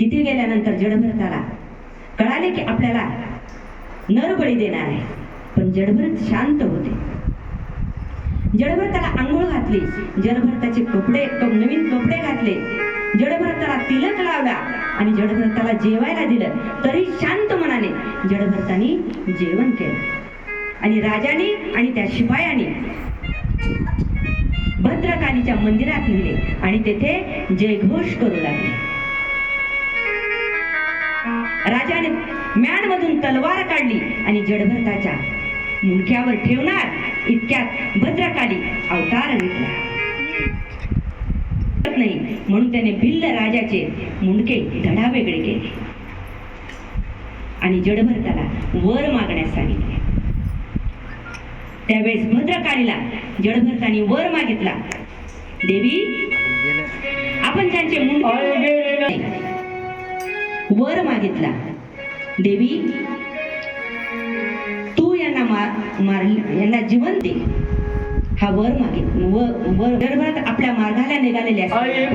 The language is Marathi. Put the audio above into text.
तिथे गेल्यानंतर जडभरताला कळाले की आपल्याला नरबळी देणार आहे. पण जडभरत शांत होते. जडभरताला आंघोळ घातली. जडभरताचे कपडे नवीन कपडे घातले. जडभरताला तिलक लावला आणि जडभरताला जेवायला दिलं. तरी शांत मनाने जडभरतानी जेवण केलं. आणि राजाने आणि त्या शिपायाने भद्रकालीच्या मंदिरात नेले आणि तेथे जयघोष करू लागले. राजाने म्याणमधून तलवार काढली आणि जडभरताच्या मुंडक्यावर ठेवणार इतक्यात भद्रकाली अवतार घेतला. नाही म्हणून त्याने भिल्ल राजाचे मुंडके धडा वेगळे केले. आणि जडभरताला वर मागण्यास सांगितले. त्यावेळेस भद्रकालीला जडभरताने वर मागितला. देवी आपण त्यांचे मुंड वर मागितला. देवी तू यांना मार मार यांना जीवन दे. हा वर मागित वर गर्भात आपल्या मार्गाला निघालेले असतात